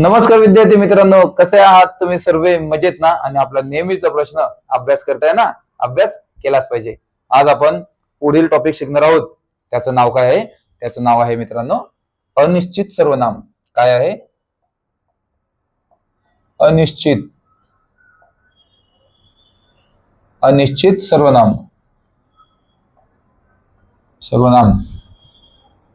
नमस्कार विद्यार्थी मित्रांनो कसे आहात तुम्ही सर्व? मजेत ना आणि आपला नेहमीचा प्रश्न अभ्यास करताय ना? अभ्यास केलाच पाहिजे. आज आपण पुढील टॉपिक शिकणार आहोत. त्याचं नाव काय आहे? त्याचं नाव आहे मित्रांनो अनिश्चित सर्वनाम. काय आहे? अनिश्चित. अनिश्चित सर्वनाम. सर्वनाम.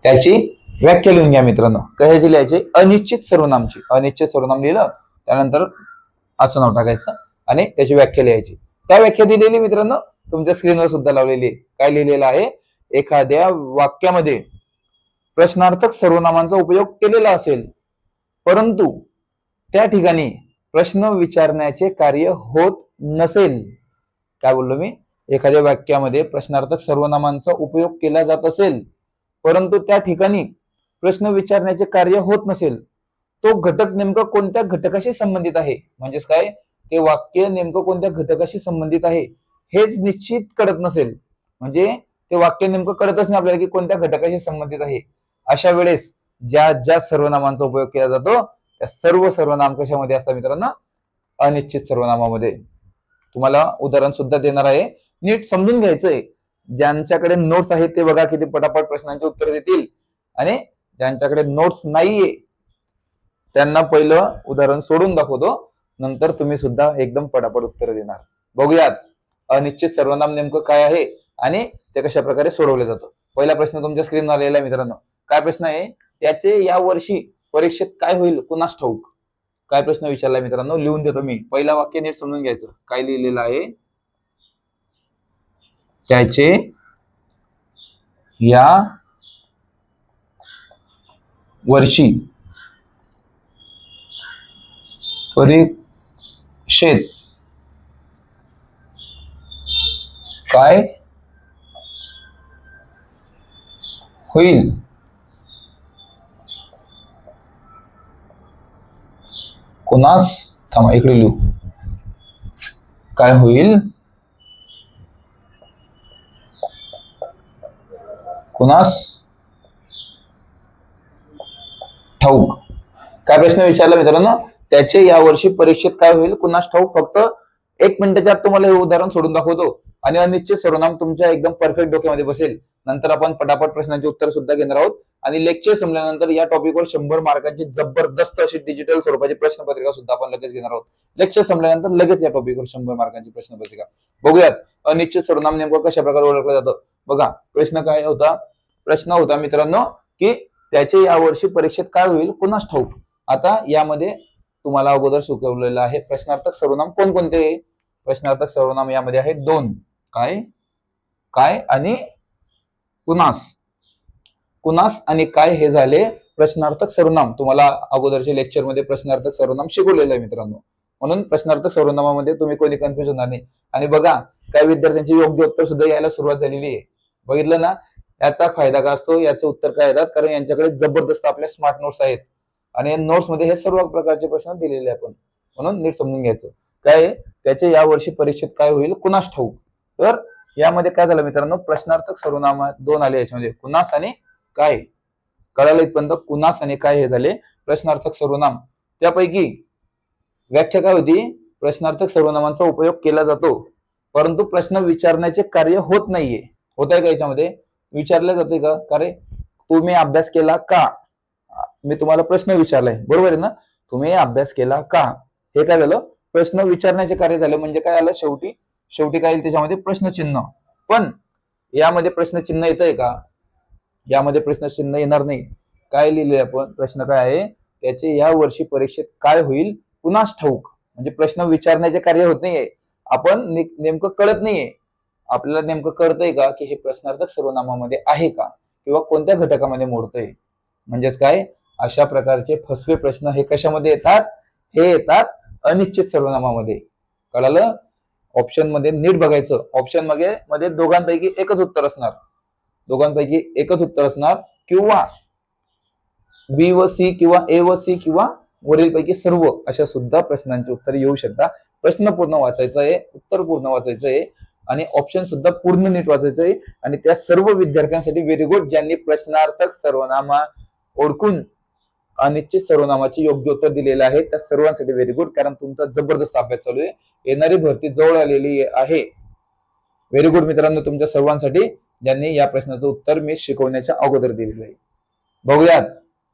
त्याची व्याख्या लिहून घ्या मित्रांनो. कशाची लिहायची? अनिश्चित सर्वनामची. अनिश्चित सर्वनाम लिहिलं त्यानंतर असं नाव टाकायचं आणि त्याची व्याख्या लिहायची. काय व्याख्या दिलेली मित्रांनो तुमच्या स्क्रीनवर सुद्धा लावलेली आहे. काय लिहिलेलं आहे? एखाद्या वाक्यामध्ये प्रश्नार्थक सर्वनामांचा उपयोग केलेला असेल परंतु त्या ठिकाणी प्रश्न विचारण्याचे कार्य होत नसेल. काय बोललो मी? एखाद्या वाक्यामध्ये प्रश्नार्थक सर्वनामांचा उपयोग केला जात असेल परंतु त्या ठिकाणी प्रश्न विचारण्याचे कार्य होत नसेल तो घटक नेमका कोणत्या घटकाशी संबंधित आहे? म्हणजेच काय? ते वाक्य नेमकं कोणत्या घटकाशी संबंधित आहे? हेच निश्चित कळत नसेल. म्हणजे ते वाक्य नेमकं कळतच नाही आपल्याला की कोणत्या घटकाशी संबंधित आहे. अशा वेळेस ज्या ज्या सर्वनामांचा उपयोग केला जातो त्या सर्व सर्वनाम कशामध्ये असतात मित्रांनो? अनिश्चित सर्वनामामध्ये. तुम्हाला उदाहरण सुद्धा देणार आहे. नीट समजून घ्यायचंय. ज्यांच्याकडे नोट्स आहेत ते बघा किती पटापट प्रश्नांची उत्तर देतील. आणि ज्यांच्याकडे नोट्स नाहीये त्यांना पहिलं उदाहरण सोडून दाखवतो. नंतर तुम्ही सुद्धा एकदम पटापट उत्तर देणार. बघूयात अनिश्चित सर्वनाम नेमकं काय आहे आणि ते कशा प्रकारे सोडवलं जातं. पहिला प्रश्न तुमच्या स्क्रीनवर आलेला आहे मित्रांनो. काय प्रश्न आहे? त्याचे या वर्षी परीक्षेत काय होईल? कुणास ठाऊक? काय प्रश्न विचारलाय मित्रांनो? लिहून देतो मी. पहिला वाक्य नीट समजून घ्यायचं. काय लिहिलेलं आहे? त्याचे या वर्षी. परीक्षेत. काय? होईल. कोणास? थांबा इकडे लिहू. काय होईल? कुणास? ठाऊक. काय प्रश्न विचारला मित्रांनो? त्याचे या वर्षी परीक्षेत काय होईल? कुणास ठाऊक? फक्त एक मिनिटाच्या आत तुम्हाला हे उदाहरण सोडून दाखवतो. आणि अनिश्चित सर्वनाम तुमच्या एकदम परफेक्ट डोक्यामध्ये बसेल. नंतर आपण पटापट प्रश्नांची उत्तर सुद्धा घेणार आहोत. आणि लेक्चर संपल्यानंतर या टॉपिकवर शंभर मार्कांची जबरदस्त अशी डिजिटल स्वरूपाची प्रश्नपत्रिका सुद्धा आपण लगेच घेणार आहोत. लेक्चर संपल्यानंतर लगेच या टॉपिकवर शंभर मार्कांची प्रश्नपत्रिका. बघूयात अनिश्चित सर्वनाम नेमकं कशा प्रकारे ओळखलं जातं? बघा प्रश्न काय होता? प्रश्न होता मित्रांनो की त्याचे या वर्षी परीक्षेत काय होईल? कुणास ठाऊक. आता यामध्ये तुम्हाला अगोदर सुचवलेलं आहे प्रश्नार्थक सर्वनाम कोणकोणते? प्रश्नार्थक सर्वनाम यामध्ये आहे दोन. काय? काय आणि कुणास? कुणास आणि काय हे झाले? प्रश्नार्थक सर्वनाम. तुम्हाला अगोदरच्या लेक्चरमध्ये प्रश्नार्थक सर्वनाम शिकवलेलं आहे मित्रांनो. म्हणून प्रश्नार्थक सर्वनामामध्ये तुम्ही कोणी कन्फ्युज होणार नाही. आणि बघा त्या विद्यार्थ्यांची योग्य उत्तर सुद्धा यायला सुरुवात झालेली आहे. बघितलं ना? याचा फायदा काय असतो? याचे उत्तर काय येतात कारण यांच्याकडे जबरदस्त आपल्या स्मार्ट नोट्स आहेत. आणि नोट्समध्ये हे सर्व प्रकारचे प्रश्न दिलेले आपण. म्हणून नीट समजून घ्यायचं. काय आहे? त्याचे या वर्षी परीक्षेत काय होईल? कुणास ठाऊक? तर यामध्ये काय झालं मित्रांनो? प्रश्नार्थक सर्वनाम दोन आले याच्यामध्ये. कुणास आणि काय? कळालं इथपर्यंत कुणास आणि काय हे झाले? प्रश्नार्थक सर्वनाम. त्यापैकी व्याख्या काय होती? प्रश्नार्थक सर्वनामांचा उपयोग केला जातो. परंतु प्रश्न विचारण्याचे कार्य होत नाहीये. होत आहे का याच्यामध्ये? विचारलं जाते का? अरे तुम्ही अभ्यास केला का? मी तुम्हाला प्रश्न विचारलाय. बरोबर आहे ना? तुम्ही अभ्यास केला का? हे काय झालं? प्रश्न विचारण्याचे कार्य झालं. म्हणजे काय आलं? शेवटी शेवटी काय येईल त्याच्यामध्ये? प्रश्नचिन्ह. पण यामध्ये प्रश्नचिन्ह येत आहे का? यामध्ये प्रश्नचिन्ह येणार नाही. काय लिहिले आपण? प्रश्न काय आहे? त्याचे या वर्षी परीक्षेत काय होईल? पुन्हा ठाऊक. म्हणजे प्रश्न विचारण्याचे कार्य होत नाहीये. आपण नेमकं कळत नाहीये. आपल्याला नेमकं कळतंय का की हे प्रश्नार्थक सर्वनामामध्ये आहे का? किंवा कोणत्या घटकामध्ये मोडतोय? म्हणजेच काय? अशा प्रकारचे फसवे प्रश्न हे कशामध्ये येतात? हे येतात अनिश्चित सर्वनामामध्ये. कळालं? ऑप्शनमध्ये नीट बघायचं. ऑप्शनमध्ये मध्ये दोघांपैकी एकच उत्तर असणार. दोघांपैकी एकच उत्तर असणार. किंवा बी व सी किंवा ए व सी किंवा वरीलपैकी सर्व अशा सुद्धा प्रश्नांची उत्तर येऊ शकतात. प्रश्न पूर्ण वाचायचा आहे उत्तर पूर्ण वाचायचं आहे. आणि ऑप्शन सुद्धा पूर्ण नीट वाचायचं आहे. आणि त्या सर्व विद्यार्थ्यांसाठी व्हेरी गुड ज्यांनी प्रश्नार्थक सर्वनामा ओळखून अनिश्चित सर्वनामाचे योग्य उत्तर दिलेलं आहे त्या सर्वांसाठी व्हेरी गुड कारण तुमचा जबरदस्त अभ्यास चालू आहे. येणारी भरती जवळ आलेली आहे. व्हेरी गुड मित्रांनो तुमच्या सर्वांसाठी ज्यांनी या प्रश्नाचं उत्तर मी शिकवण्याच्या अगोदर दिलेलं आहे. बघूयात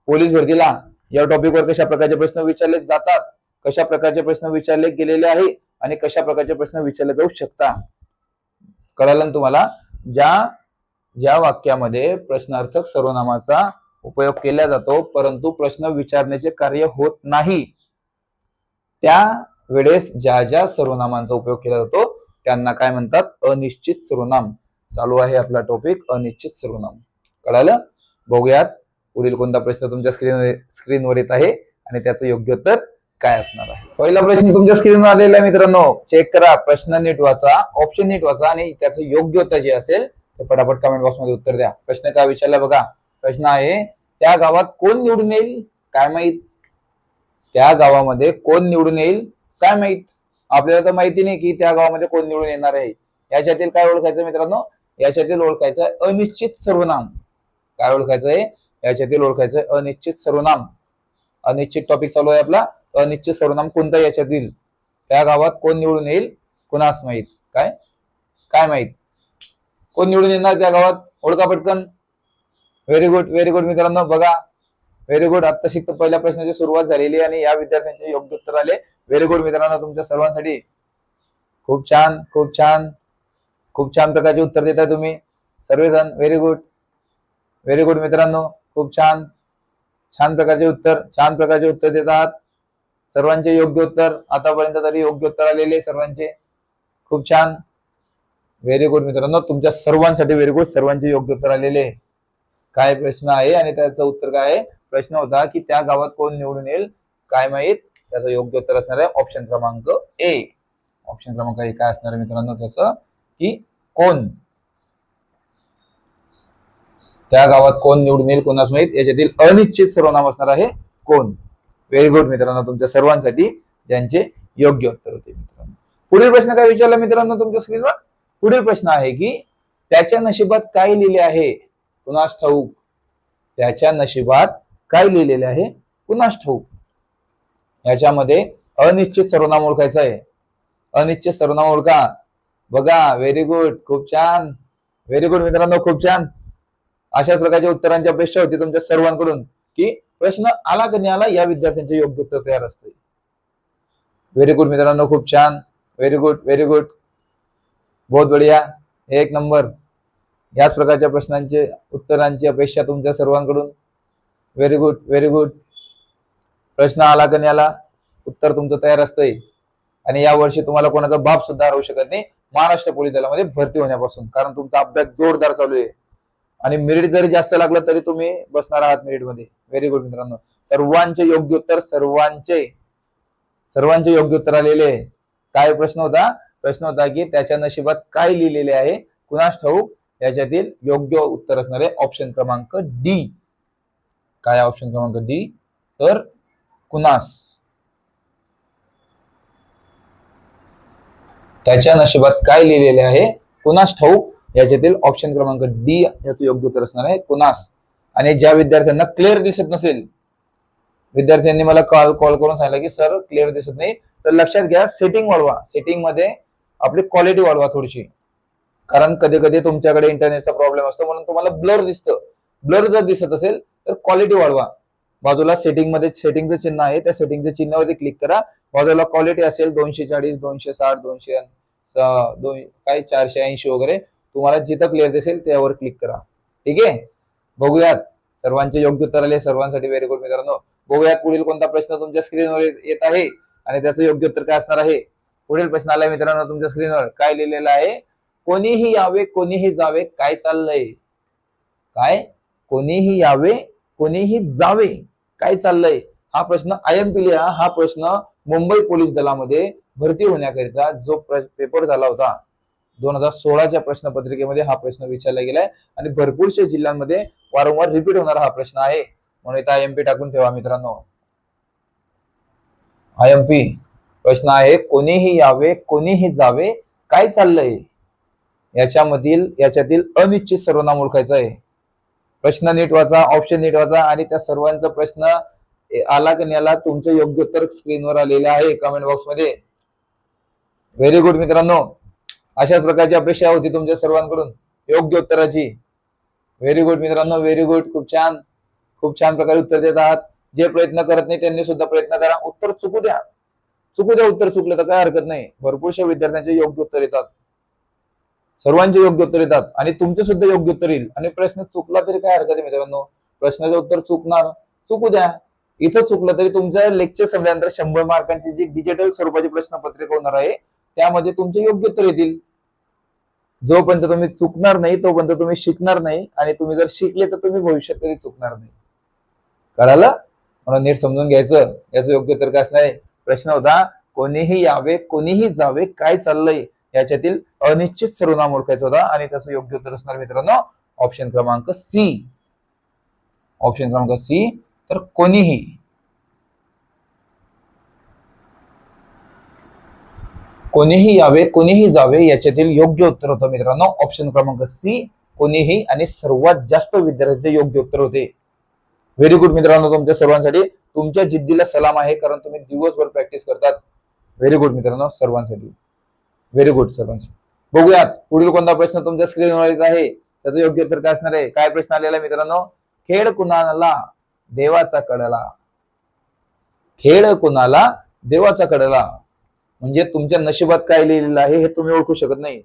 पोलीस भरतीला या टॉपिकवर कशा प्रकारचे प्रश्न विचारले जातात कशा प्रकारचे प्रश्न विचारले गेलेले आहे आणि कशा प्रकारचे प्रश्न विचारले जाऊ शकता कळालं ना तुम्हाला? ज्या ज्या वाक्यामध्ये प्रश्नार्थक सर्वनामाचा उपयोग केला जातो परंतु प्रश्न विचारण्याचे कार्य होत नाही त्या वेळेस ज्या ज्या सर्वनामांचा उपयोग केला जातो त्यांना काय म्हणतात? अनिश्चित सर्वनाम. चालू आहे आपला टॉपिक अनिश्चित सर्वनाम. कळालं? बघूयात पुढील कोणता प्रश्न तुमच्या स्क्रीन स्क्रीनवर येत आहे आणि त्याचं योग्य उत्तर काय असणार आहे? पहिला प्रश्न तुमच्या स्क्रीनवर आलेला आहे मित्रांनो. चेक करा. प्रश्न नीट वाचा. ऑप्शन नीट वाचा आणि त्याचं योग्य उत्तर जे असेल ते पटापट कमेंट बॉक्समध्ये उत्तर द्या. प्रश्न काय विचारला बघा. प्रश्न आहे त्या गावात कोण निवडून येईल? काय माहीत? त्या गावामध्ये कोण निवडून येईल? काय माहीत? आपल्याला तर माहिती नाही की त्या गावामध्ये कोण निवडून येणार आहे. याच्यातील काय ओळखायचं मित्रांनो? याच्यातील ओळखायचं आहे अनिश्चित सर्वनाम. काय ओळखायचं आहे? याच्यातील ओळखायचं अनिश्चित सर्वनाम. अनिश्चित टॉपिक चालू आहे आपला. अनिश्चित सर्वनाम कोणता येईल? त्या गावात कोण निवडून येईल? कुणास माहीत? काय? काय माहीत? कोण निवडून येणार त्या गावात? ओळखा पटकन. व्हेरी गुड व्हेरी गुड मित्रांनो बघा. व्हेरी गुड आता शिकतो पहिल्या प्रश्नाची सुरुवात झालेली आणि या विद्यार्थ्यांचे योग्य उत्तर आले. व्हेरी गुड मित्रांनो तुमच्या सर्वांसाठी. खूप छान खूप छान. खूप छान प्रकारचे उत्तर देताय तुम्ही. सर्वजण व्हेरी गुड व्हेरी गुड मित्रांनो खूप छान. छान प्रकारचे उत्तर छान प्रकारचे उत्तर देतात. सर्वांचे योग्य उत्तर आतापर्यंत तरी योग्य उत्तर आलेले सर्वांचे. खूप छान. व्हेरी गुड मित्रांनो तुमच्या सर्वांसाठी व्हेरी गुड सर्वांचे योग्य उत्तर आलेले काय प्रश्न आहे आणि त्याचं उत्तर काय आहे? प्रश्न होता की त्या गावात कोण निवडून येईल? काय माहीत? त्याचं योग्य उत्तर असणार आहे ऑप्शन क्रमांक ए ऑप्शन क्रमांक ए काय असणार आहे मित्रांनो? त्याचं की कोण? त्या गावात कोण निवडून येईल कोणास माहीत? याच्यातील अनिश्चित सर्वनाम असणार आहे कोण? व्हेरी गुड मित्रांनो तुमच्या सर्वांसाठी ज्यांचे योग्य उत्तर होते मित्रांनो. पुढील प्रश्न काय विचारला मित्रांनो तुमच्या स्क्रीनवर पुढील प्रश्न आहे की त्याच्या नशिबात काय लिहिले आहे? कुणास ठाऊक? त्याच्या नशिबात काय लिहिलेले आहे? कुणास ठाऊक? याच्यामध्ये अनिश्चित सर्वनाम ओळखायचं आहे. अनिश्चित सर्वनाम ओळखा. बघा व्हेरी गुड खूप छान. व्हेरी गुड मित्रांनो खूप छान. अशा प्रकारच्या उत्तरांची अपेक्षा होती तुमच्या सर्वांकडून की प्रश्न आला की नाही आला या विद्यार्थ्यांचे योग्य उत्तर तयार असते. व्हेरी गुड मित्रांनो खूप छान. व्हेरी गुड व्हेरी गुड बहुत बढिया. एक नंबर. याच प्रकारच्या प्रश्नांचे उत्तरांची अपेक्षा तुमच्या सर्वांकडून. व्हेरी गुड व्हेरी गुड प्रश्न आला की नाही आला उत्तर तुमचं तयार असतंय. आणि या वर्षी तुम्हाला कोणाचा बाप सुद्धा राहू शकत नाही. महाराष्ट्र पोलीस दलामध्ये भरती होण्यापासून कारण तुमचा अभ्यास जोरदार चालू आहे. आणि मेरिट जरी जास्त लागलं तरी तुम्ही बसणार आहात मिरिटमध्ये. व्हेरी गुड मित्रांनो. सर्वांचे योग्य उत्तर सर्वांचे सर्वांचे योग्य उत्तर आलेले आहे. काय प्रश्न होता? प्रश्न होता की त्याच्या नशिबात काय लिहिलेले आहे? कुणास ठाऊक? याच्यातील योग्य उत्तर असणार आहे ऑप्शन क्रमांक डी काय ऑप्शन क्रमांक डी तर कुणास? त्याच्या नशिबात काय लिहिलेले आहे? कुणास ठाऊक? याच्यातील ऑप्शन क्रमांक डी याचं योग्य उत्तर असणार आहे कुणास? आणि ज्या विद्यार्थ्यांना क्लिअर दिसत नसेल विद्यार्थ्यांनी मला कॉल कॉल करून सांगितलं की सर क्लिअर दिसत नाही. तर लक्षात घ्या सेटिंग वाढवा. सेटिंगमध्ये आपली क्वालिटी वाढवा थोडीशी. कारण कधी कधी तुमच्याकडे इंटरनेटचा प्रॉब्लेम असतो म्हणून तुम्हाला ब्लर दिसतं. ब्लर जर दिसत असेल तर क्वालिटी वाढवा. बाजूला सेटिंगमध्ये सेटिंगचं चिन्ह आहे त्या सेटिंगच्या चिन्हावरती क्लिक करा. बाजूला क्वालिटी असेल दोनशे चाळीस दोनशे साठ दोनशे दोन काय चारशे ऐंशी वगैरे तुम्हाला जिथं क्लिअर दिसेल त्यावर क्लिक करा. ठीक? आहे बघूयात. सर्वांचे योग्य उत्तर आले. सर्वांसाठी व्हेरी गुड मित्रांनो. बघूयात पुढील कोणता प्रश्न तुमच्या स्क्रीनवर येत आहे आणि त्याचं योग्य उत्तर काय असणार आहे. पुढील प्रश्न आलाय मित्रांनो तुमच्या स्क्रीनवर काय लिहिलेलं आहे? कोणीही यावे कोणीही जावे काय चाललंय? काय? कोणीही यावे कोणीही जावे काय चाललंय? हा प्रश्न आय एम पी लिहा. हा प्रश्न मुंबई पोलीस दलामध्ये भरती होण्याकरिता जो पेपर झाला होता. दोन हजार सोळाच्या प्रश्नपत्रिकेमध्ये हा प्रश्न विचारला गेलाय. आणि भरपूरशा जिल्ह्यांमध्ये वारंवार रिपीट होणारा हा प्रश्न आहे. म्हणून इथं आय टाकून ठेवा मित्रांनो. आयएमपी प्रश्न आहे कोणीही यावे कोणीही जावे काय चाललंय? याच्यामधील याच्यातील अनिश्चित सर्वनाम ओळखायचं आहे. प्रश्न नीट वाचा ऑप्शन नीट वाचा आणि त्या सर्वांचा प्रश्न आला की नाही आला तुमचं योग्य उत्तर स्क्रीनवर आलेलं आहे कमेंट बॉक्समध्ये. व्हेरी गुड मित्रांनो. अशाच प्रकारची अपेक्षा होती तुमच्या सर्वांकडून. योग्य उत्तराची. व्हेरी गुड मित्रांनो व्हेरी गुड खूप छान. खूप छान प्रकारे उत्तर देत आहात. जे प्रयत्न करत नाही त्यांनी सुद्धा प्रयत्न करा. उत्तर चुकू द्या. चुकू द्या उत्तर चुकलं तर काय हरकत नाही. भरपूरशा विद्यार्थ्यांचे योग्य उत्तर येतात. सर्वांचे योग्य उत्तर येतात. आणि तुमचे सुद्धा योग्य उत्तर येईल. आणि प्रश्न चुकला तरी काय हरकत आहे मित्रांनो. प्रश्नाचं उत्तर चुकणार. चुकू द्या. इथं चुकलं तरी तुमच्या लेक्चर संपल्यानंतर शंभर मार्कांची जी डिजिटल स्वरूपाची प्रश्नपत्रिका होणार आहे त्यामध्ये तुमचे योग्य उत्तर येतील. जोपर्यंत तुम्ही चुकणार नाही तोपर्यंत तुम्ही शिकणार नाही आणि तुम्ही जर शिकले तर तुम्ही भविष्यात कधी चुकणार नाही. कळालं? म्हणून नीट समजून घ्यायचं. याचं योग्य उत्तर काय असणार आहे? प्रश्न होता कोणीही यावे कोणीही जावे काय चाललंय याच्यातील अनिश्चित सर्वनाम ओळखायचं होता आणि त्याचं योग्य उत्तर असणार मित्रांनो ऑप्शन क्रमांक सी ऑप्शन क्रमांक सी तर कोणीही कोणीही यावे कोणीही जावे याच्यातील योग्य उत्तर होतं मित्रांनो. ऑप्शन क्रमांक सी कोणीही आणि सर्वात जास्त विद्यार्थ्यांचे योग्य उत्तर होते. व्हेरी गुड मित्रांनो तुमच्या सर्वांसाठी. तुमच्या जिद्दीला सलाम आहे कारण तुम्ही दिवसभर प्रॅक्टिस करतात. व्हेरी गुड मित्रांनो सर्वांसाठी. व्हेरी गुड सर्वांसाठी. बघूयात पुढील कोणता प्रश्न तुमच्या स्क्रीनवर येत आहे? त्याचं योग्य उत्तर काय असणार आहे? काय प्रश्न आलेला आहे मित्रांनो? खेळ कुणाला? देवाचा कडला. खेळ कुणाला? देवाचा कडला. म्हणजे तुमच्या नशिबात काय लिहिलेलं आहे हे तुम्ही ओळखू शकत नाही.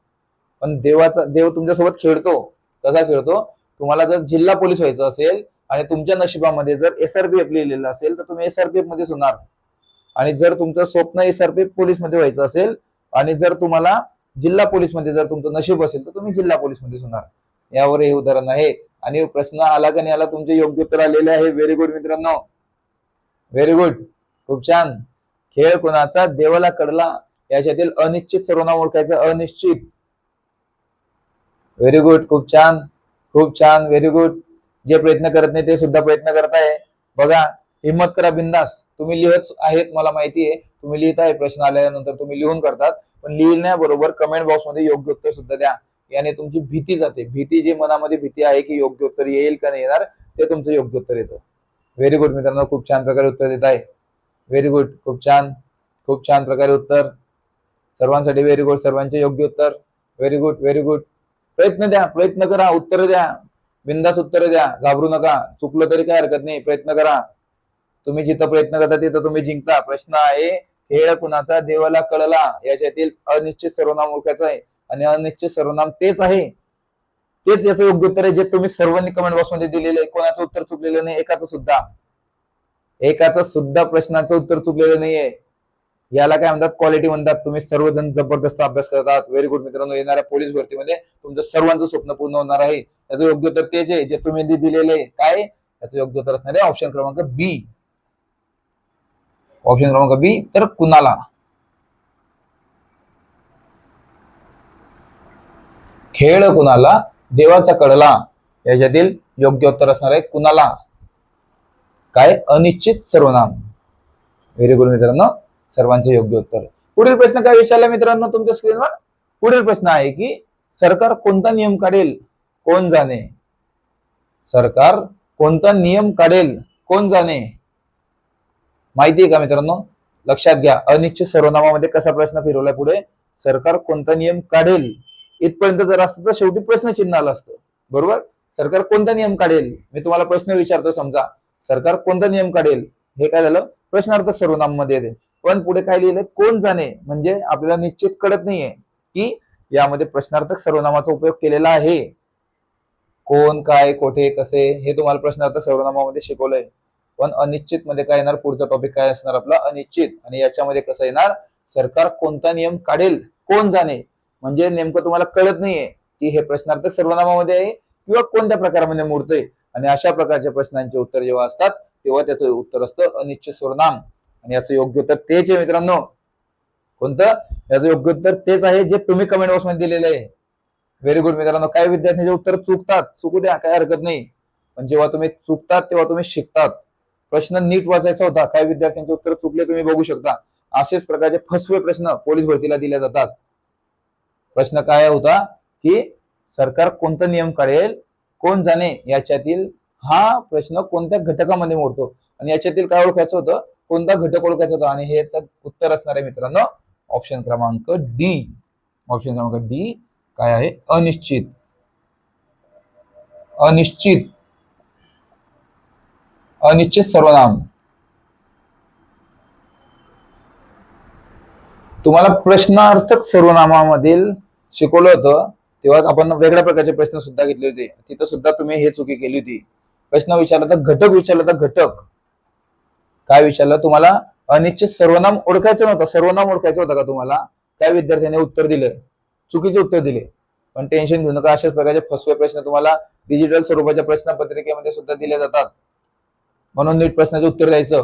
पण देवाचा देव तुमच्यासोबत खेळतो. कसा खेळतो? तुम्हाला जर जिल्हा पोलीस व्हायचं असेल आणि तुमच्या नशिबामध्ये जर एसआरपीएफ लिहिलेलं असेल तर तुम्ही एसआरपीएफ मध्येच होणार. आणि जर तुमचं स्वप्न एसआरपीएफ पोलीसमध्ये व्हायचं असेल आणि जर तुम्हाला जिल्हा पोलीसमध्ये जर तुमचं नशीब असेल तर तुम्ही जिल्हा पोलीसमध्ये होणार. यावर हे उदाहरण आहे. आणि प्रश्न आला का नाही आला तुमचे योग्य उत्तर आलेले आहे. व्हेरी गुड मित्रांनो. व्हेरी गुड खूप छान. खेळ कोणाचा? देवाला कडला. याच्यातील अनिश्चित सर्वनाम ओळखायचं अनिश्चित. व्हेरी गुड खूप छान. खूप छान. व्हेरी गुड जे प्रयत्न करत नाही ते सुद्धा प्रयत्न करताय. बघा हिम्मत करा बिंदास. तुम्ही लिहत आहेत मला माहिती आहे तुम्ही लिहित आहे प्रश्न आल्यानंतर तुम्ही लिहून करतात. पण लिहिण्याबरोबर कमेंट बॉक्समध्ये योग्य उत्तर सुद्धा द्या. याने तुमची भीती जाते. भीती जी मनामध्ये भीती आहे की योग्य उत्तर येईल का नाही येणार ते तुमचं योग्य उत्तर येतं. व्हेरी गुड मित्रांनो. खूप छान प्रकारे उत्तर देत आहे व्हेरी गुड खूप छान. खूप छान प्रकारे उत्तर. सर्वांसाठी व्हेरी गुड सर्वांचे योग्य उत्तर. व्हेरी गुड व्हेरी गुड प्रयत्न द्या. प्रयत्न करा. उत्तर द्या. बिंदास उत्तर द्या. घाबरू नका. चुकलं तरी काय हरकत नाही. प्रयत्न करा. तुम्ही जिथं प्रयत्न करता तिथं तुम्ही जिंकता. प्रश्न आहे खेळ कुणाचा? देवाला कळला. याच्यातील अनिश्चित सर्वनाम ओळखायचं आहे. आणि अनिश्चित सर्वनाम तेच आहे. तेच याचं योग्य उत्तर आहे जे तुम्ही सर्वांनी कमेंट बॉक्समध्ये दिलेलं आहे. कोणाचं उत्तर चुकलेलं नाही एकाचं सुद्धा. एकाचा सुद्धा प्रश्नाचं उत्तर चुकलेलं नाहीये. याला काय म्हणतात? क्वालिटी म्हणतात. तुम्ही सर्वजण जबरदस्त अभ्यास करतात व्हेरी गुड मित्रांनो येणाऱ्या पोलीस भरतीमध्ये तुमचं सर्वांचं स्वप्न पूर्ण होणार आहे. त्याचं योग्य उत्तर तेच आहे जे तुम्ही दिलेले. काय? त्याचं योग्य उत्तर असणार आहे ऑप्शन क्रमांक बी ऑप्शन क्रमांक बी तर कुणाला? खेळ कुणाला? देवाचा कडला. याच्यातील योग्य उत्तर असणार आहे कुणाला? काय? अनिश्चित सर्वनाम. व्हेरी गुड मित्रांनो. सर्वांचे योग्य उत्तर. पुढील प्रश्न काय विचारला मित्रांनो तुमच्या स्क्रीनवर पुढील प्रश्न आहे की सरकार कोणता नियम काढेल? कोण जाणे? सरकार कोणता नियम काढेल? कोण जाणे? माहिती आहे का मित्रांनो? लक्षात घ्या. अनिश्चित सर्वनामामध्ये कसा प्रश्न फिरवलाय पुढे? सरकार कोणता नियम काढेल? इथपर्यंत जर असतं तर शेवटी प्रश्नचिन्ह आलं असतं. बरोबर? सरकार कोणता नियम काढेल? मी तुम्हाला प्रश्न विचारतो समजा. सरकार कोणता नियम काढेल? हे काय झालं? प्रश्नार्थ सर्वनाममध्ये येते. पण पुढे काय लिहिलंय? कोण जाणे? म्हणजे आपल्याला निश्चित कळत नाहीये की यामध्ये प्रश्नार्थक सर्वनामाचा उपयोग केलेला आहे. कोण काय कोठे कसे? हे तुम्हाला प्रश्नार्थ सर्वनामामध्ये शिकवलंय. पण अनिश्चित मध्ये काय येणार? पुढचा टॉपिक काय असणार? आपला अनिश्चित. आणि याच्यामध्ये कसं येणार? सरकार कोणता नियम काढेल? कोण जाणे? म्हणजे नेमकं तुम्हाला कळत नाहीये की हे प्रश्नार्थक सर्वनामामध्ये आहे किंवा कोणत्या प्रकारामध्ये मूर्तय आणि अशा प्रकारच्या प्रश्नांचे उत्तर जेव्हा असतात तेव्हा त्याचं उत्तर असतं अनिश्चित स्वरनाम आणि याचं योग्य उत्तर तेच आहे मित्रांनो. कोणतं? याचं योग्य उत्तर तेच आहे जे तुम्ही कमेंट बॉक्समध्ये दिलेलं आहे. व्हेरी गुड मित्रांनो. काही विद्यार्थ्यांचे उत्तर चुकतात. चुकू द्या काही हरकत नाही. पण जेव्हा तुम्ही चुकतात तेव्हा तुम्ही शिकतात. प्रश्न नीट वाचायचा होता. काही विद्यार्थ्यांचे उत्तर चुकले तुम्ही बघू शकता. असेच प्रकारचे फसवे प्रश्न पोलीस भरतीला दिले जातात. प्रश्न काय होता? की सरकार कोणता नियम काढेल? कोण जाणे याच्यातील हा प्रश्न कोणत्या घटकामध्ये मोडतो? आणि याच्यातील काय ओळखायचं होतं? कोणता घटक ओळखायचा होता? आणि हे उत्तर असणार आहे मित्रांनो. ऑप्शन क्रमांक डी ऑप्शन क्रमांक डी काय आहे? अनिश्चित. अनिश्चित. अनिश्चित सर्वनाम. तुम्हाला प्रश्नार्थक सर्वनामामधील शिकवलं होतं. तेव्हा आपण वेगळ्या प्रकारचे प्रश्न सुद्धा घेतले होते. तिथं सुद्धा तुम्ही हे चुकी केली होती. प्रश्न विचारला तर घटक विचारला तर घटक. काय विचारलं? तुम्हाला अनिश्चित सर्वनाम ओळखायचं नव्हतं. सर्वनाम ओळखायचं होतं का तुम्हाला? त्या विद्यार्थ्याने उत्तर दिलं. चुकीचे उत्तर दिले. पण टेन्शन घेऊ नका. अशाच प्रकारचे फसवे प्रश्न तुम्हाला डिजिटल स्वरूपाच्या प्रश्नपत्रिकेमध्ये सुद्धा दिले जातात. म्हणून नीट प्रश्नाचं उत्तर द्यायचं.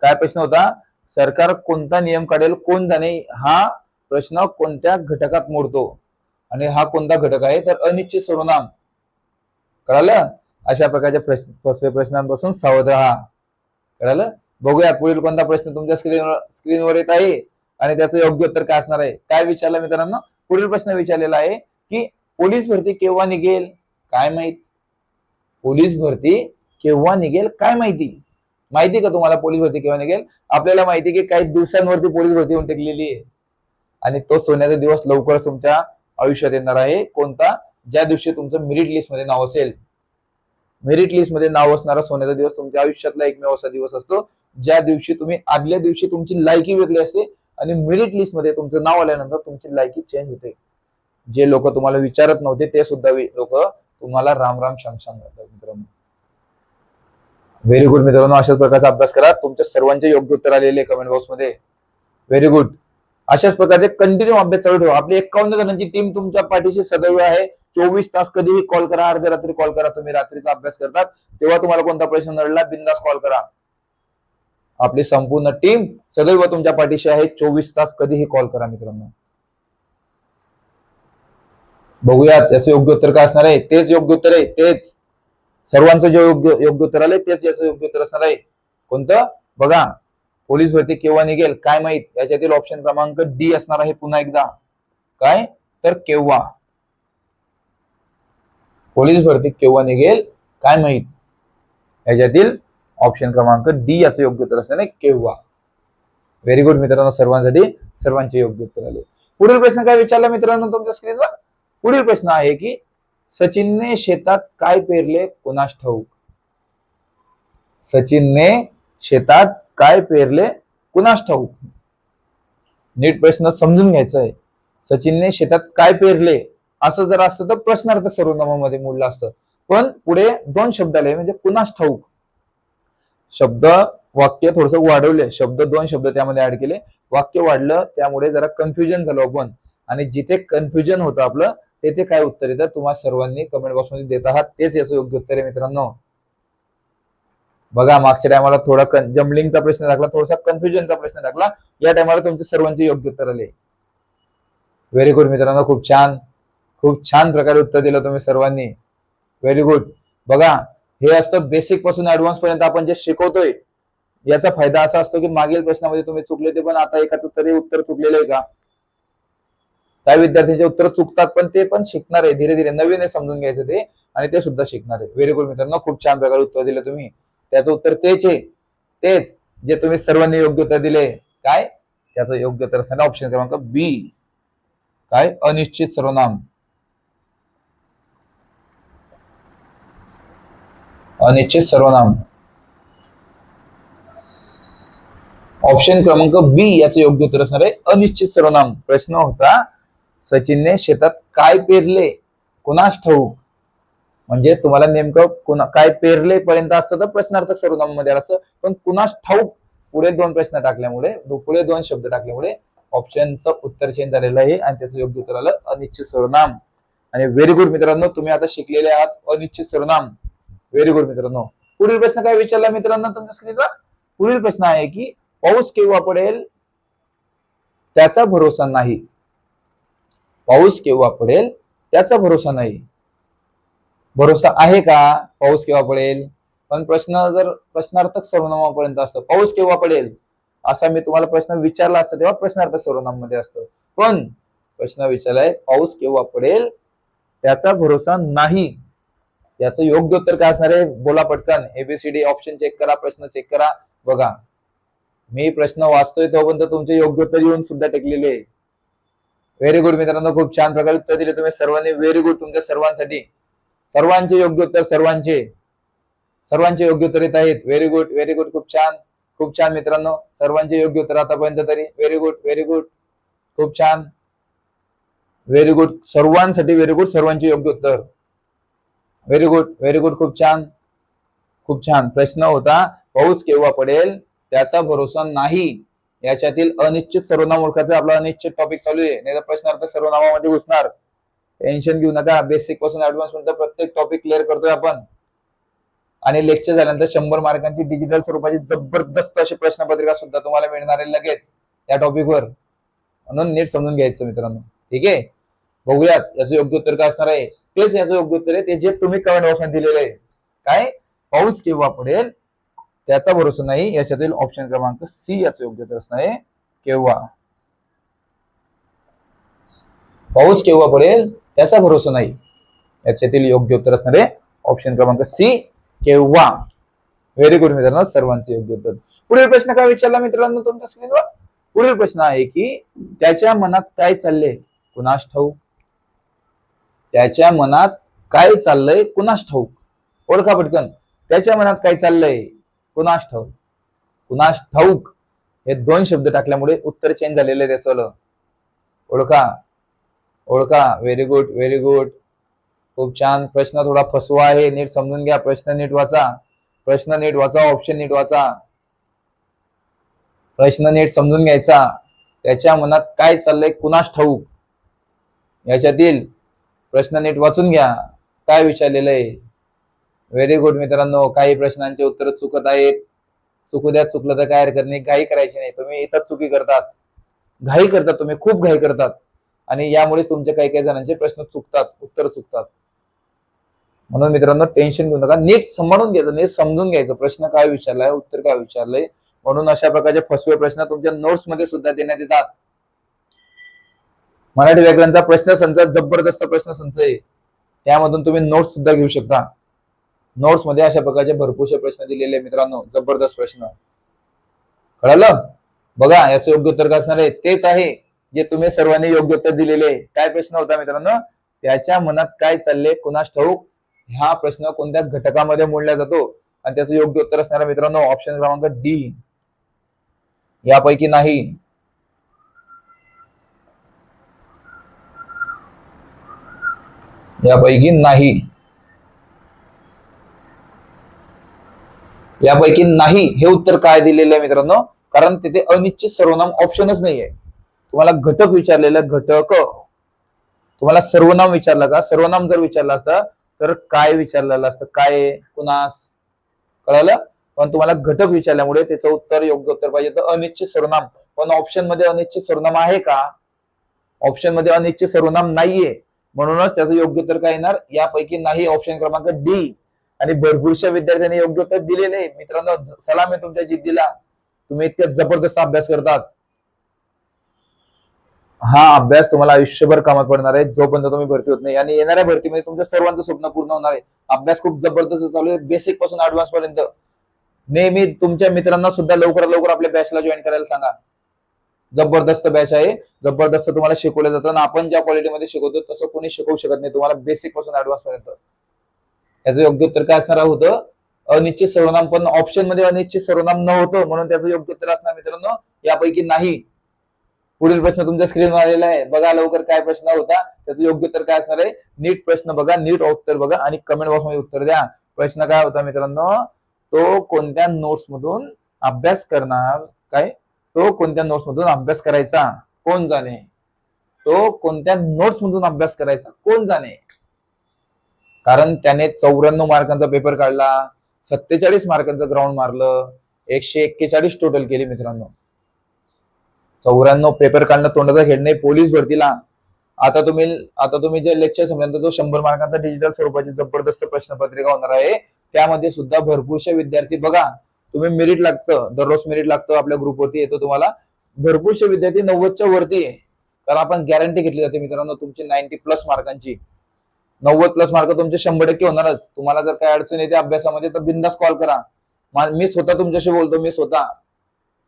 काय प्रश्न होता? सरकार कोणता नियम काढेल? कोण जाणे? हा प्रश्न कोणत्या घटकात मोडतो? आणि हा कोणता घटक आहे? तर अनिश्चित सर्वनाम. कळालं? अशा प्रकारच्या प्रश्न प्रश्नांपासून सावध राहा. कळालं? बघूया पुढील कोणता प्रश्न तुमच्या स्क्रीनवर स्क्रीनवर येत आहे आणि त्याचं योग्य उत्तर काय असणार आहे? काय विचारलं मित्रांनो? पुढील प्रश्न विचारलेला आहे की पोलीस भरती केव्हा निघेल? काय माहीत? पोलीस भरती केव्हा निघेल? काय माहिती? माहिती का तुम्हाला पोलीस भरती केव्हा निघेल? आपल्याला माहिती की काही दिवसांवरती पोलीस भरती होऊन टेकलेली आहे. आणि तो सोन्याचा दिवस लवकरच तुमच्या आयुष्यात येणार आहे. कोणता? ज्या दिवशी तुमचं मेरिट लिस्टमध्ये नाव असेल. मेरिट लिस्टमध्ये नाव असणारा सोन्याचा दिवस तुमच्या आयुष्यातला एकमेव असा दिवस असतो. ज्या दिवशी तुम्ही आदल्या दिवशी तुमची लायकी वेगळी असते आणि मेरिट लिस्टमध्ये तुमचं नाव आल्यानंतर तुमची लायकी चेंज होते. जे लोक तुम्हाला विचारत नव्हते ते सुद्धा लोक तुम्हाला राम राम श्याम श्याम करतात मित्रांनो. व्हेरी गुड मित्रांनो अशाच प्रकारचा अभ्यास करा. तुमच्या सर्वांचे योग्य उत्तर आलेले कमेंट बॉक्समध्ये. व्हेरी गुड अशाच प्रकारे कंटिन्यू अभ्यास चालू ठेवा. आपली एकावन्न जणांची टीम तुमच्या पाठीशी सदैव आहे. चोवीस तास कधीही कॉल करा. अर्ध्या रात्री कॉल करा. तुम्ही रात्रीचा अभ्यास करतात. तेव्हा तुम्हाला कोणता प्रश्न नडला बिंदास कॉल करा. आपली संपूर्ण टीम सदैव तुमच्या पाठीशी आहे. चोवीस तास कधीही कॉल करा मित्रांनो. बघूयात त्याचं योग्य उत्तर काय असणार आहे. तेच योग्य उत्तर आहे. तेच. सर्वांचं जे योग्य योग्य उत्तर आलंय तेच याचं योग्य उत्तर असणार आहे. कोणतं? बघा. पोलीस भरती केव्हा निघेल काय माहीत? याच्यातील ऑप्शन क्रमांक डी असणार आहे पुन्हा एकदा. काय? तर केव्हा? पोलीस भरती केव्हा निघेल काय माहीत? याच्यातील ऑप्शन क्रमांक डी याचं योग्य उत्तर असल्याने केव्हा? व्हेरी गुड मित्रांनो सर्वांसाठी सर्वांचे योग्य उत्तर आले. पुढील प्रश्न काय विचारला मित्रांनो तुमच्या स्क्रीनवर पुढील प्रश्न आहे की सचिनने शेतात काय पेरले? कोणास ठाऊक? सचिनने शेतात काय पेरले? कुणास ठाऊक? नीट प्रश्न समजून घ्यायचा आहे सचिनने शेतात काय पेरले? असं जर असतं तर प्रश्नार्थ सर्वनामामध्ये मोडलं असतं. पण पुढे दोन शब्द आले म्हणजे कुणास ठाऊक? शब्द वाक्य थोडस वाढवले. शब्द दोन शब्द त्यामध्ये ऍड केले. वाक्य वाढलं त्यामुळे जरा कन्फ्युजन झालं आपण. आणि जिथे कन्फ्युजन होतं आपलं तेथे काय उत्तर येतं? तुम्हाला सर्वांनी कमेंट बॉक्समध्ये देत आहात. तेच याचं योग्य उत्तर आहे मित्रांनो. बघा मागच्या टायमाला थोडा जम्बलिंगचा प्रश्न टाकला थोडासा कन्फ्युजनचा प्रश्न टाकला या टायमाला तुमचे सर्वांचे योग्य उत्तर आले. व्हेरी गुड मित्रांनो खूप छान. खूप छान प्रकारे उत्तर दिलं तुम्ही सर्वांनी. व्हेरी गुड बघा हे असतं बेसिकपासून ऍडव्हान्स पर्यंत आपण जे शिकवतोय याचा फायदा असा असतो की मागील प्रश्नामध्ये तुम्ही चुकले ते पण आता एकाच तरी उत्तर चुकलेलं आहे का? काही विद्यार्थ्यांचे उत्तर चुकतात पण ते पण शिकणार आहे धीरे धीरे नवीन आहे समजून घ्यायचं ते आणि ते सुद्धा शिकणार आहे. व्हेरी गुड मित्रांनो खूप छान प्रकारे उत्तर दिलं तुम्ही. त्याचं उत्तर तेच आहे. तेच जे तुम्ही सर्वांनी योग्य उत्तर दिले. काय? त्याचं योग्य उत्तर असणार ऑप्शन क्रमांक बी काय? अनिश्चित सर्वनाम. अनिश्चित सर्वनाम. ऑप्शन क्रमांक बी याचं योग्य उत्तर असणार आहे अनिश्चित सर्वनाम. प्रश्न होता सचिनने शेतात काय पेरले? कुणास ठाऊक? म्हणजे तुम्हाला नेमकं कुणा काय पेरले पर्यंत असतं तर प्रश्नार्थक सर्वनामामध्ये असतं. पण कुणास ठाऊक पुढे दोन प्रश्न टाकल्यामुळे पुढे दोन शब्द टाकल्यामुळे ऑप्शनचं उत्तर चेंज झालेलं आहे आणि त्याचं योग्य उत्तर आलं अनिश्चित सर्वनाम. आणि व्हेरी गुड मित्रांनो तुम्ही आता शिकलेले आहात अनिश्चित सर्वनाम. व्हेरी गुड मित्रांनो. पुढील प्रश्न काय विचारला मित्रांनो तुमच्या स्क्रीनवर पुढील प्रश्न आहे की पाऊस केव्हा पडेल? त्याचा भरोसा नाही. पाऊस केव्हा पडेल? त्याचा भरोसा नाही. भरोसा आहे का? पाऊस केव्हा पडेल? पण प्रश्न जर प्रश्नार्थक सर्वनामापर्यंत असतो पाऊस केव्हा पडेल? असा मी तुम्हाला प्रश्न विचारला असता तेव्हा प्रश्नार्थक सर्वनाममध्ये असतो. पण प्रश्न विचारलाय पाऊस केव्हा पडेल? त्याचा भरोसा नाही. याचं योग्य उत्तर काय असणार आहे? बोला पटकन. एबीसीडी ऑप्शन चेक करा प्रश्न चेक करा. बघा. मी प्रश्न वाचतोय तोपर्यंत तुमचे योग्य उत्तर येऊन सुद्धा टेकलेले व्हेरी गुड मित्रांनो खूप छान प्रकारे उत्तर दिले तुम्ही सर्वांनी. व्हेरी गुड तुमच्या सर्वांसाठी. सर्वांचे योग्य उत्तर सर्वांचे. सर्वांचे योग्य उत्तर येत आहेत. व्हेरी गुड व्हेरी गुड खूप छान खूप छान मित्रांनो. सर्वांचे योग्य उत्तर आतापर्यंत तरी. व्हेरी गुड व्हेरी गुड खूप छान. व्हेरी गुड सर्वांसाठी व्हेरी गुड सर्वांचे योग्य उत्तर. व्हेरी गुड व्हेरी गुड खूप छान. खूप छान. प्रश्न होता पाऊस केव्हा पडेल? त्याचा भरोसा नाही. याच्यातील अनिश्चित सर्वनाम ओळखायचा आपला अनिश्चित टॉपिक चालू आहे. नाही तर प्रश्नार्थ सर्वनामामध्ये घुसणार. टेन्शन घेऊ नका. बेसिकपासून ऍडव्हान्स पर्यंत प्रत्येक टॉपिक क्लिअर करतोय आपण. आणि लेक्चर झाल्यानंतर शंभर मार्कांची डिजिटल स्वरूपाची जबरदस्त अशी प्रश्नपत्रिका सुद्धा तुम्हाला मिळणार आहे लगेच या टॉपिकवर म्हणून नीट समजून घ्यायचं मित्रांनो. ठीक आहे? बघूयात याचं योग्य उत्तर काय असणार आहे. तेच याचं योग्य उत्तर आहे. ते जे तुम्ही कमेंट बॉक्समध्ये दिलेलं आहे. काय? पाऊस केव्हा पडेल? त्याचा भरोसा नाही. याच्यातील ऑप्शन क्रमांक सी याचं योग्य उत्तर असणार आहे. केव्हा? पाऊस केव्हा पडेल? त्याचा भरोसा नाही. याच्यातील योग्य उत्तर असणारे ऑप्शन क्रमांक सी केव्हा व्हेरी गुड मित्रांनो सर्वांचे योग्य उत्तर. पुढील प्रश्न काय विचारला मित्रांनो तुमच्या स्क्रीनवर पुढील प्रश्न आहे की त्याच्या मनात काय चाललंय? कुणास ठाऊक? त्याच्या मनात काय चाललंय? कुणास ठाऊक? ओळखा पटकन. त्याच्या मनात काय चाललंय? कुणास ठाऊक? कुणास ठाऊक? हे दोन शब्द टाकल्यामुळे उत्तर चेंज झालेलं आहे त्याचं ओळखा. ओळखा. व्हेरी गुड व्हेरी गुड खूप छान. प्रश्न थोडा फसवा आहे. नीट समजून घ्या. प्रश्न नीट वाचा. प्रश्न नीट वाचा ऑप्शन नीट वाचा. प्रश्न नीट समजून घ्यायचा. त्याच्या मनात काय चाललंय कुणास ठाऊक? याच्यातील प्रश्न नीट वाचून घ्या. काय विचारलेलं आहे व्हेरी गुड मित्रांनो. काही प्रश्नांचे उत्तर चुकत आहेत. चुकू द्या. चुकलं तर काय हरकत नाही. घाई करायची नाही. तुम्ही इथंच चुकी करतात. घाई करतात. तुम्ही खूप घाई करतात. आणि यामुळे तुमचे काही काही जणांचे प्रश्न चुकतात उत्तर चुकतात. म्हणून मित्रांनो टेन्शन घेऊ नका. नीट सांभाळून घ्यायचं नीट समजून घ्यायचं. प्रश्न काय विचारलाय उत्तर काय विचारलंय? म्हणून अशा प्रकारचे फसवे प्रश्न तुमच्या नोट्समध्ये सुद्धा देण्यात येतात. मराठी व्याकरणचा प्रश्न संच जबरदस्त प्रश्न संच आहे. त्यामधून तुम्ही नोट्स सुद्धा घेऊ शकता. नोट्समध्ये अशा प्रकारचे भरपूरसे प्रश्न दिलेले मित्रांनो जबरदस्त प्रश्न. कळालं? बघा याचं योग्य उत्तर काय असणार आहे? तेच आहे. जे तुम्ही सर्वांनी योग्य उत्तर दिलेले आहे काय प्रश्न होता मित्रांनो? त्याच्या मनात काय चालले कुणास ठाऊक? हा प्रश्न कोणत्या घटकामध्ये मोडला जातो? आणि त्याचं योग्य उत्तर असणारा मित्रांनो ऑप्शन क्रमांक डी यापैकी नाही. यापैकी नाही. यापैकी नाही हे उत्तर काय दिलेलं आहे मित्रांनो? कारण तिथे अनिश्चित सर्वनाम ऑप्शनच नाहीये. तुम्हाला घटक विचारलेलं घटक. तुम्हाला सर्वनाम विचारलं का? सर्वनाम जर विचारलं असतं तर काय विचारलेलं असतं? काय? कुणास? कळालं? पण तुम्हाला घटक विचारल्यामुळे त्याचं उत्तर योग्य उत्तर पाहिजे. तर अनिश्चित सर्वनाम. पण ऑप्शनमध्ये अनिश्चित सर्वनाम आहे का? ऑप्शनमध्ये अनिश्चित सर्वनाम नाहीये. म्हणूनच त्याचं योग्य उत्तर काय येणार? यापैकी नाही. ऑप्शन क्रमांक डी आणि भरपूरशा विद्यार्थ्यांनी योग्य उत्तर दिलेले मित्रांनो सलाम आहे तुमच्या जिद्दीला. तुम्ही इतक्या जबरदस्त अभ्यास करतात. हा अभ्यास तुम्हाला आयुष्यभर कामात पडणार आहे. जोपर्यंत तुम्ही भरती होत नाही आणि येणाऱ्या भरतीमध्ये तुमच्या सर्वांचं स्वप्न पूर्ण होणार आहे. अभ्यास खूप जबरदस्त चालू आहे. बेसिकपासून ऍडव्हान्स पर्यंत. नेहमी तुमच्या मित्रांना सुद्धा लवकरात लवकर आपल्या बॅचला जॉईन करायला सांगा. जबरदस्त बॅच आहे. जबरदस्त तुम्हाला शिकवलं जातं आणि आपण ज्या क्वालिटीमध्ये शिकवतो तसं कोणी शिकवू शकत नाही. तुम्हाला बेसिकपासून ऍडव्हान्स पर्यंत. याचं योग्य उत्तर काय असणार होतं अनिश्चित सर्वनाम पण ऑप्शनमध्ये अनिश्चित सर्वनाम नव्हतं म्हणून त्याचं योग्य उत्तर असणार मित्रांनो. यापैकी नाही. पुढील प्रश्न तुमच्या स्क्रीनवर आलेला आहे. बघा लवकर काय प्रश्न होता. त्याचं योग्य उत्तर काय असणार आहे? नीट प्रश्न बघा नीट उत्तर बघा आणि कमेंट बॉक्समध्ये उत्तर द्या. प्रश्न काय होता मित्रांनो? तो कोणत्या नोट्स मधून अभ्यास करणार? काय? तो कोणत्या नोट्स मधून अभ्यास करायचा? कोण जाणे? तो कोणत्या नोट्स मधून अभ्यास करायचा? कोण जाणे? कारण त्याने चौऱ्याण्णव मार्कांचा पेपर काढला सत्तेचाळीस मार्कांचं ग्राउंड मारलं एकशे एक्केचाळीस टोटल केली मित्रांनो. चौऱ्याण्णव पेपर काढणं तोंडाचा खेळ नाही पोलीस भरतीला आता तुम्ही आता तुम्ही जे लेक्चर समजा तो शंभर मार्कांचा डिजिटल स्वरूपाची जबरदस्त प्रश्नपत्रिका होणार आहे. त्यामध्ये सुद्धा भरपूरशे विद्यार्थी बघा तुम्ही मेरिट लागतं दररोज मेरिट लागतं आपल्या ग्रुपवरती येतो तुम्हाला. भरपूरशे विद्यार्थी नव्वदच्या वरती आहे. कारण आपण गॅरंटी घेतली जाते मित्रांनो तुमची नाईन्टी प्लस मार्कांची. नव्वद प्लस मार्क तुमचे शंभर टक्के होणारच. तुम्हाला जर काही अडचण येते अभ्यासामध्ये तर बिंदास कॉल करा. मी स्वतः तुमच्याशी बोलतो मी स्वतः.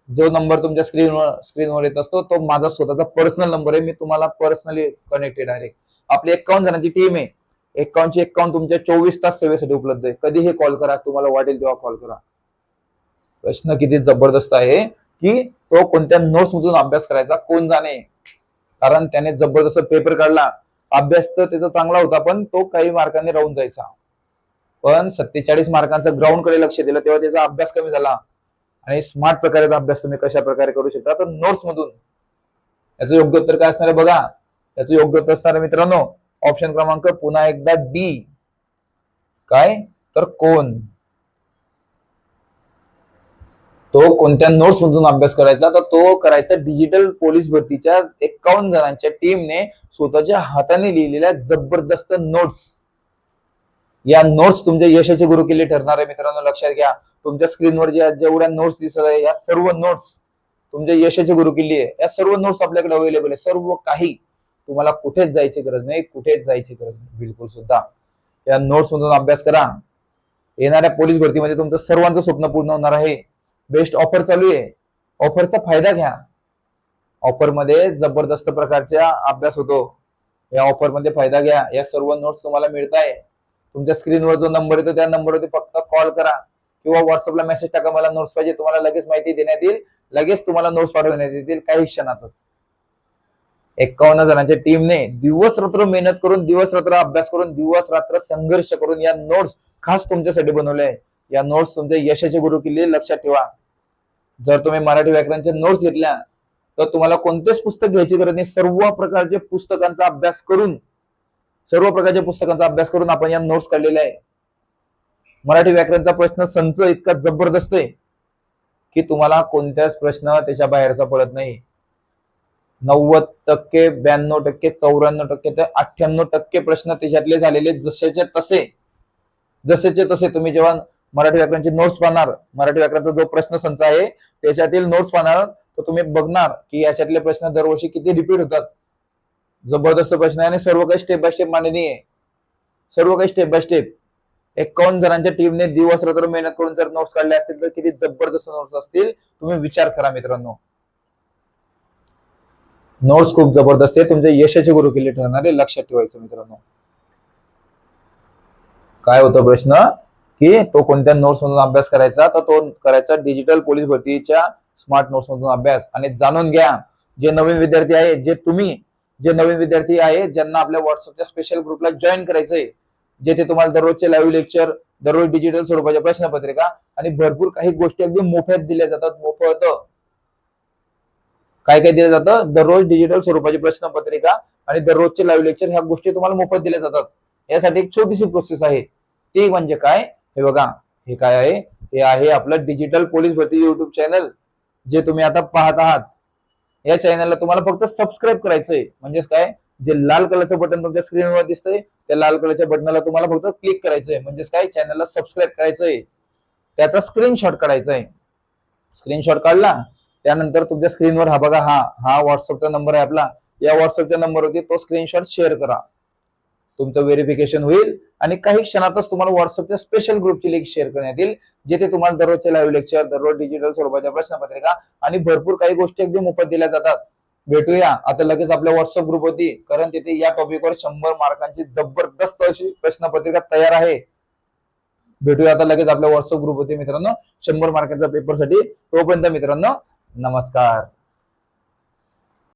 जो नंबर तुमच्या स्क्रीनवर स्क्रीनवर येत असतो तो माझा स्वतःचा पर्सनल नंबर आहे. मी तुम्हाला पर्सनली कनेक्टेड आहे. आपली एकावन्न जणांची टीम आहे. एकावन्नची एकावन्न तुमच्या चोवीस तास सेवेसाठी उपलब्ध आहे. कधीही कॉल करा तुम्हाला वाटेल तेव्हा कॉल करा. प्रश्न किती जबरदस्त आहे की तो कोणत्या नोट्स मधून अभ्यास करायचा कोण जाणे? कारण त्याने जबरदस्त पेपर काढला. अभ्यास तर त्याचा चांगला होता पण तो काही मार्कांनी राहून जायचा. पण सत्तेचाळीस मार्कांचं ग्राउंडकडे लक्ष दिलं तेव्हा त्याचा अभ्यास कमी झाला. आणि स्मार्ट प्रकारे अभ्यास तुम्ही कशा प्रकारे करू शकता तर नोट्स मधून. याचं योग्य उत्तर काय असणार आहे बघा. याचं योग्य उत्तर असणार मित्रांनो ऑप्शन क्रमांक पुन्हा एकदा डी काय? तर कोण? तो कोणत्या नोट्स मधून अभ्यास करायचा? तर तो करायचा डिजिटल पोलीस भरतीच्या एकावन्न जणांच्या टीमने स्वतःच्या हाताने लिहिलेल्या जबरदस्त नोट्स या नोट्स तुमच्या यशाचे गुरु किल्ले ठरणार आहे मित्रांनो लक्षात घ्या. तुमच्या स्क्रीनवर ज्या जेवढ्या नोट्स दिसत आहे या सर्व नोट्स तुमच्या यशाचे गुरुकिल्ली आहे. या सर्व नोट्स आपल्याकडे अवेलेबल आहे. सर्व काही तुम्हाला कुठेच जायची गरज नाही कुठेच जायची गरज नाही. बिलकुल सुद्धा. या नोट्स मधून अभ्यास करा. येणाऱ्या पोलीस भरतीमध्ये तुमचं सर्वांचं स्वप्न पूर्ण होणार आहे. बेस्ट ऑफर चालू आहे. ऑफरचा फायदा घ्या. ऑफरमध्ये जबरदस्त प्रकारचा अभ्यास होतो. या ऑफरमध्ये फायदा घ्या. या सर्व नोट्स तुम्हाला मिळत आहे तुमच्या स्क्रीनवर जो नंबर येतो त्या नंबरवरती फक्त कॉल करा. किंवा व्हॉट्सअपला मेसेज टाका मला नोट्स पाहिजे तुम्हाला लगेच माहिती देण्यात येईल. लगेच तुम्हाला नोट्स पाठवण्यात येतील. काही क्षणातच. एकावन्न जणांच्या टीमने दिवस रात्र मेहनत करून दिवस रात्र अभ्यास करून दिवस रात्र संघर्ष करून या नोट्स खास तुमच्यासाठी बनवले आहे या नोट्स तुमच्या यशाचे गुरु किल्ले लक्षात ठेवा. जर तुम्ही मराठी व्याकरणच्या नोट्स घेतल्या तर तुम्हाला कोणतेच पुस्तक घ्यायची गरज नाही. सर्व प्रकारचे पुस्तकांचा अभ्यास करून सर्व प्रकारच्या पुस्तकांचा अभ्यास करून आपण या नोट्स काढलेल्या आहे मराठी व्याकरणचा प्रश्न संच इतका जबरदस्त आहे की तुम्हाला कोणत्याच प्रश्न त्याच्या बाहेरचा पडत नाही. नव्वद टक्के ब्याण्णव टक्के चौऱ्याण्णव टक्के ते अठ्ठ्याण्णव टक्के प्रश्न त्याच्यातले झालेले जसेचे तसे. जसेचे तसे तुम्ही जेव्हा मराठी व्याकरणचे नोट्स पाहणार मराठी व्याकरणचा जो प्रश्न संच आहे त्याच्यातील नोट्स पाहणार तर तुम्ही बघणार की याच्यातले प्रश्न दरवर्षी किती रिपीट होतात. जबरदस्त प्रश्न आहे आणि सर्व काही स्टेप बाय स्टेप मांडणी आहे सर्व काही स्टेप बाय स्टेप एकावन्न जणांच्या टीमने दिवस रात्र मेहनत करून जर नोट्स काढले असतील तर किती जबरदस्त नोट्स असतील तुम्ही विचार करा मित्रांनो. नोट्स खूप जबरदस्त आहे तुमच्या यशाचे गुरु किल्ले ठरणारे लक्षात ठेवायचं मित्रांनो. काय होतं प्रश्न? की तो कोणत्या नोट्स मधून अभ्यास करायचा? तर तो करायचा डिजिटल पोलीस भरतीच्या स्मार्ट नोट्स मधून अभ्यास. आणि जाणून घ्या जे नवीन विद्यार्थी आहे जे तुम्ही जे नवीन विद्यार्थी आहे ज्यांना आपल्या व्हॉट्सअपच्या स्पेशल ग्रुपला जॉईन करायचंय जेथे तुम्हाला दररोजचे लाईव्ह लेक्चर दररोज डिजिटल स्वरूपाच्या प्रश्नपत्रिका आणि भरपूर काही गोष्टी अगदी मोफत दिल्या जातात मोफत. काय काय दिलं जातं? दररोज डिजिटल स्वरूपाची प्रश्नपत्रिका आणि दररोजचे लाईव्ह लेक्चर ह्या गोष्टी तुम्हाला मोफत दिल्या जातात. यासाठी एक छोटीशी प्रोसेस आहे. ती म्हणजे काय? हे बघा हे काय आहे? हे आहे आपलं डिजिटल पोलीस भरती युट्यूब चॅनल जे तुम्ही आता पाहत आहात. या चॅनलला तुम्हाला फक्त सबस्क्राईब करायचंय. म्हणजेच काय? जे लाल कलरचं बटन तुमच्या स्क्रीनवर दिसतंय त्या लाल कलरच्या बटनाला तुम्हाला फक्त क्लिक करायचंय. म्हणजेच काय? चॅनलला सबस्क्राईब करायचंय. त्याचा स्क्रीनशॉट काढायचा आहे स्क्रीनशॉट काढला त्यानंतर तुमच्या स्क्रीनवर हा बघा हा हा व्हॉट्सअपचा नंबर आहे आपला. या व्हॉट्सअपच्या नंबरवरती तो स्क्रीनशॉट शेअर करा. तुमचं व्हेरिफिकेशन होईल आणि काही क्षणातच तुम्हाला व्हॉट्सअपच्या स्पेशल ग्रुपची लिंक शेअर करण्यात येईल जिथे तुम्हाला दररोजचे लाईव्ह लेक्चर दररोज डिजिटल स्वरूपाच्या प्रश्नपत्रिका आणि भरपूर काही गोष्टी अगदी मोफत दिल्या जातात. भेटूया. आता लगेच आपल्या व्हॉट्सअप ग्रुप होती कारण तिथे या टॉपिकवर शंभर मार्कांची जबरदस्त अशी प्रश्नपत्रिका तयार आहे. भेटूया आता लगेच आपल्या व्हॉट्सअप ग्रुप होती मित्रांनो. शंभर मार्कांच्या पेपरसाठी तोपर्यंत मित्रांनो नमस्कार.